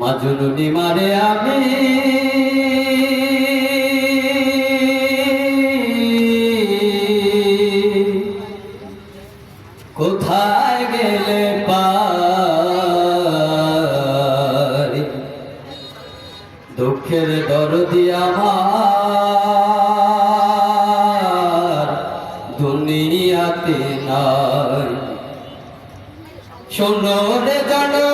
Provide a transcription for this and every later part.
মাজনুনি মারে আমি। কোথায় গেলে পারি? দুঃখের দরদি আমার দুনিয়াতে নাই। শোনো রে জনগণ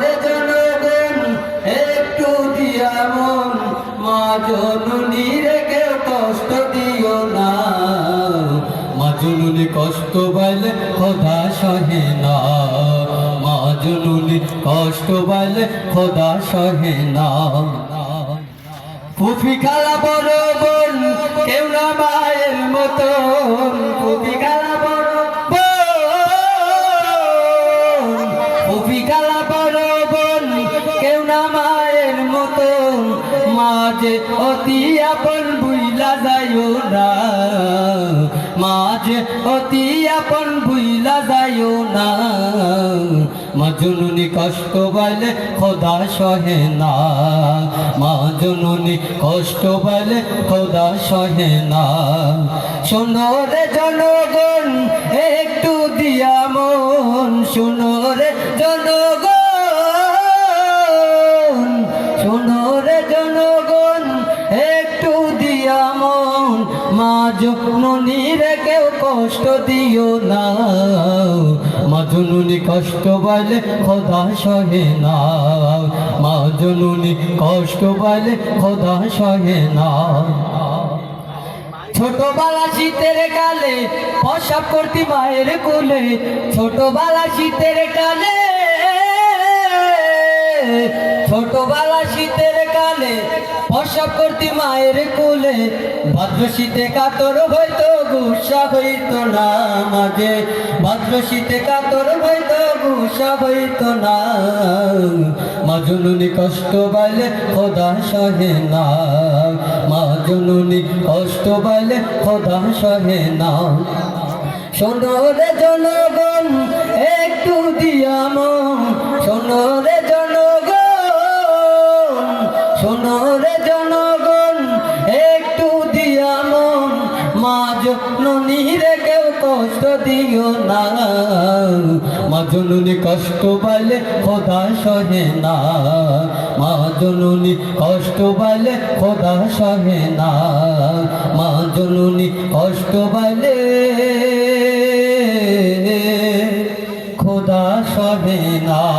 রে জনগণ একটু দিয়া মন। কষ্ট দিও না। মা কষ্ট পাইলে খোদা সহে না। মা জননী কষ্ট পাইলে খোদা সহে না। ফুফি খালা বড় বোন, কেউ না মায়ের মতন। ফুফি খালা মতন মাঝে অতি আপন বুইলা যাইও না। মাঝে অতি আপন বুইলা যাইও না। মা কষ্ট পাইলে খোদা সহে না। মা জননী কষ্ট পাইলে খোদা সহে না। শোনো রে জনগণ, একটু দিয়া মন। শোনো রে জনগণ শোনো রে জনগণ, একটু দিয়া মন। মা জননী রে কেউ কষ্ট দিও না। মা জননী কষ্ট পাইলে খোদা সহে না। মা জননী কষ্ট পাইলে খোদা সহে না। ছোটবেলা শীতের কালে প্রসাব করতি মায়ের কোলে। ছোটবেলা শীতের কালে প্রসাব করতি মায়ের কোলে। ভাদ্র শীতে কাতর হইতো, গুসা হইতো না মাঝে। ভাদ্র শীতে কাতর হইতো, গুসা হইতো না। মা জননী কষ্ট পাইলে খোদা সহে না। মা জননী কষ্ট পাইলে খোদা সহে না। শোনো রে জনগণ শোনো জনগণ, একটু দিয়া মন। মা জননী রে কেউ কষ্ট দিও না। মা জননী কষ্ট পাইলে খোদা সহে না। মা কষ্ট পাইলে খোদা সহে না। মা কষ্ট পাইলে খোদা সহে না।